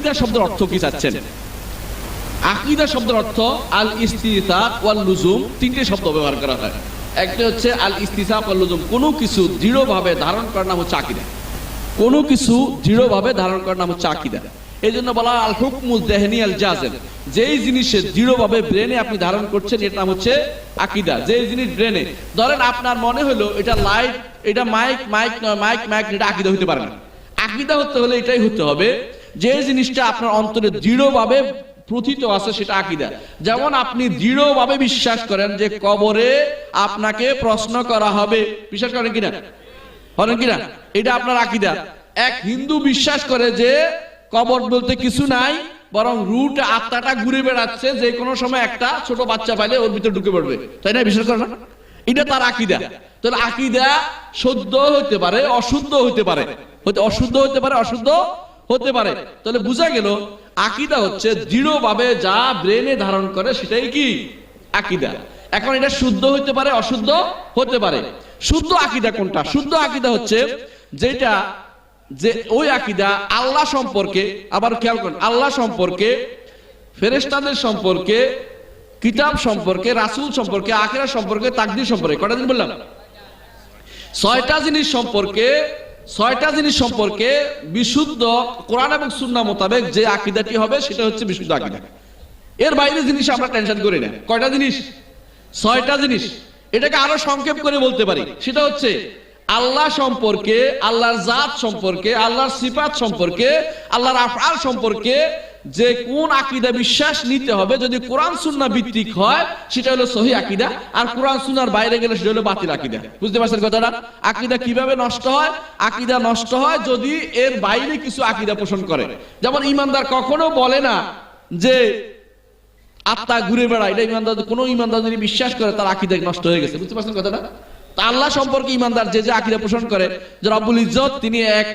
আকিদা শব্দের অর্থ কি চাচ্ছেন আকিদা শব্দের অর্থ আল ইস্তিসাক ওয়াল লুজুম তিনটে শব্দ ব্যবহার করা হয়। একটা হচ্ছে আল ইস্তিসাক ওয়াল লুজুম কোনো কিছু দৃঢ়ভাবে ধারণ করার নাম হচ্ছে আকিদা। কোনো কিছু দৃঢ়ভাবে ধারণ করার নাম হচ্ছে আকিদা। এই জন্য বলা আল হুকমুল দেহনি আল জাজেম যেই জিনিসে দৃঢ়ভাবে ব্রেনে আপনি ধারণ করছেন এর নাম হচ্ছে আকিদা। যেই জিনিস ব্রেনে ধরেন আপনার মনে হলো এটা লাইট এটা মাইক মাইক নয় মাইক মাইক এটা আকিদা হতে পারে না। আকিদা হতে হলে এটাই হতে হবে যে জিনিসটা আপনার অন্তরে দৃঢ়ভাবে প্রথিত আছে সেটা আকিদা। যেমন আপনি দৃঢ়ভাবে বিশ্বাস করেন যে কবরে আপনাকে প্রশ্ন করা হবে। বিশ্বাস করেন কিনা? বলেন কিনা? এটা আপনার আকিদা। এক হিন্দু বিশ্বাস করে যে কবর বলতে কিছু নাই, বরং রুট আত্মাটা ঘুরে বেড়াচ্ছে, যে কোনো সময় একটা ছোট বাচ্চা পাইলে ওর ভিতরে ঢুকে পড়বে। তাই না? বিশ্বাস করে না এটা তার আকিদা। তাহলে আকিদা শুদ্ধ হতে পারে, অশুদ্ধ হতে পারে। অশুদ্ধ হতে পারে, অশুদ্ধ হতে পারে। তাহলে বোঝা গেল, আকিদা হচ্ছে দৃঢ়ভাবে যা ব্রেনে ধারণ করে সেটাই কি? আকিদা। এখন এটা শুদ্ধ হতে পারে, অশুদ্ধ হতে পারে। শুদ্ধ আকিদা কোনটা? শুদ্ধ আকিদা হচ্ছে যেটা যে ওই আকিদা আল্লাহ সম্পর্কে, আবার খেয়াল করেন, আল্লাহ সম্পর্কে, ফেরেশতাদের সম্পর্কে, কিতাব সম্পর্কে, রাসূল সম্পর্কে আখিরা সম্পর্কে, তাকদীর সম্পর্কে, কটা দিন বললাম? ছয়টা জিনিস সম্পর্কে ছয়টা জিনিস সম্পর্কে বিশুদ্ধ কোরআন এবং সুন্না মোতাবেক যে আকিদাটি হবে সেটা হচ্ছে বিশুদ্ধ আকিদা। এর বাইরে জিনিস আমরা টেনশন করি না। কয়টা জিনিস? ছয়টা জিনিস। এটাকে আরও সংক্ষেপ করে বলতে পারি। সেটা হচ্ছে আল্লাহ সম্পর্কে, আল্লাহর জাত সম্পর্কে, আল্লাহর সিফাত সম্পর্কে, আল্লাহর আফআল সম্পর্কে যে কোন আকিদা বিশ্বাস নিতে হবে যদি কোরআন সুন্নাহ ভিত্তিক হয়, সেটা হলো সহি আকিদা, আর কোরআন সুন্নাহর বাইরে গেলে সেটা হলো বাতিল আকিদা। বুঝতে পারছেন কথাটা? আকিদা কীভাবে নষ্ট হয়? আকিদা নষ্ট হয় যদি এর বাইরে কিছু আকিদা পোষণ করে। যেমন ইমানদার কখনো বলে না যে, আত্মা ঘুরে বেড়ায়। এটা ইমানদার, কোনো ইমানদার যদি বিশ্বাস করে, তার আকিদা নষ্ট হয়ে গেছে। বুঝতে পারছেন কথাটা? তা আল্লাহ সম্পর্কে ইমানদার যে যে আকিদা পোষণ করে, যে রব্বুল ইজ্জত, তিনি এক,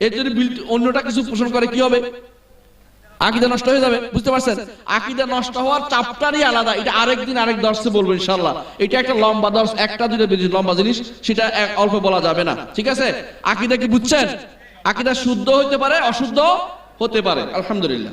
এর যদি অন্যটা কিছু পোষণ করে, কি হবে? আকিদা নষ্ট হয়ে যাবে, বুঝতে পারছেন? আকিদা নষ্ট হওয়ার চাপটারই আলাদা। এটা আরেকদিন আরেক দর্শে বলব ইনশাল্লাহ এটা একটা লম্বা দর্শ, একটা দুটো লম্বা জিনিস, সেটা অল্প বলা যাবে না। ঠিক আছে? আকিদা কি বুঝছেন? আকিদা শুদ্ধ হতে পারে, অশুদ্ধ হতে পারে। আলহামদুলিল্লাহ।